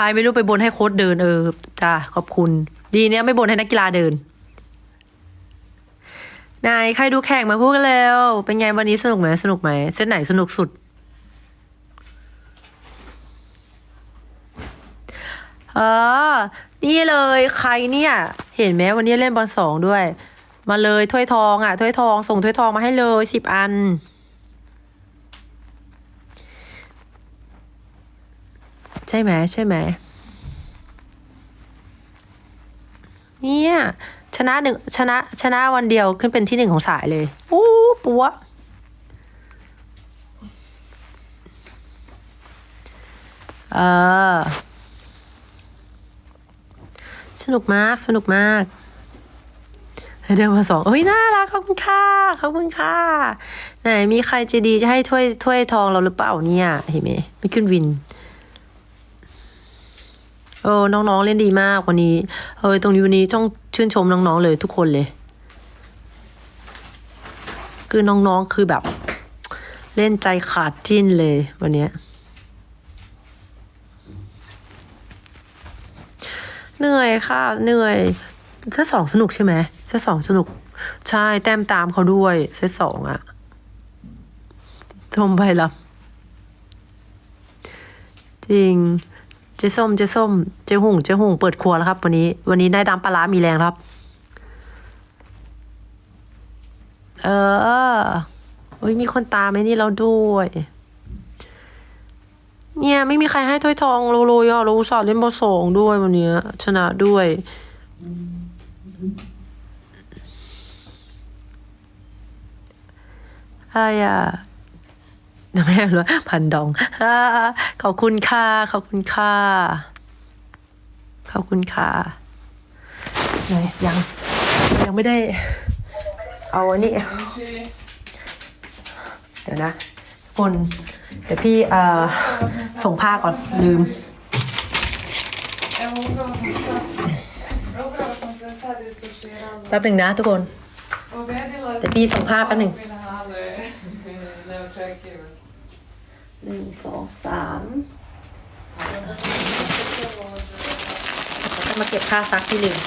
รไม่รู้ไปบนให้โค้ดเดินเออจ้าขอบคุณ ดีเนี้ยไม่บนให้นักกีฬาเดินนายใครดูแข่งมาพูดกันเร็วเป็นไงวันนี้สนุกไหมสนุกไหมเส้นไหนสนุกสุดเออ นี่เลยใครเนี่ย เห็นไหมวันนี้เล่นบอลสองด้วย มาเลยถ้วยทองอะถ้วยทองส่งถ้วยทองมาให้เลยสิบอัน ใช่ไหมใช่ไหมเนี่ยชนะหนึ่งชนะชนะวันเดียวขึ้นเป็นที่หนึ่งของสายเลยอู้ปัวเออ สนุกมากสนุกมากเดินมาสองเอ้ยน่ารักขอบคุณค่ะขอบคุณค่ะไหนมีใครจะดีจะให้ถ้วยถ้วยทองเราหรือเปล่าเนี่ยเห็นไหมไม่ขึ้นวิน เออ น้องๆเล่นดีมากวันนี้ เออตรงนี้วันนี้ต้องชื่นชมน้องๆเลยทุกคนเลย คือน้องๆคือแบบ เล่นใจขาดจิ้นเลยวันเนี้ยเหนื่อยค่ะ เหนื่อยเซตสองสนุกใช่ไหมเซตสองสนุก ใช่แต้มตามเขาด้วยเซตสองอะชมไปละจริง เจส้มเจส้มเจหุ่งเจหุ่งเปิดครัวแล้วครับ วันนี้ วันนี้ได้ดำปลาร้ามีแรงครับ เออโอ้ยมีคนตามไหมนี่เราด้วย เนี่ย ไม่มีใครให้ถ้วยทองโลโลยอะเราอุตส่าห์เล่นบอสองด้วยวันนี้ชนะด้วยอะไรอะ แม่รู้พันดองขอบคุณค่ะ ขอบคุณค่ะ ขอบคุณค่ะไหนยัง ยังไม่ได้ เอาอันนี้ เดี๋ยวนะทุกคน เดี๋ยวพี่เอ่อส่งผ้าก่อน ลืม แป๊บหนึ่งนะทุกคน เดี๋ยวพี่ส่งภาแป๊บหนึ่ง หนึ่งสองสามจะมาเก็บค่าซักที่ลืม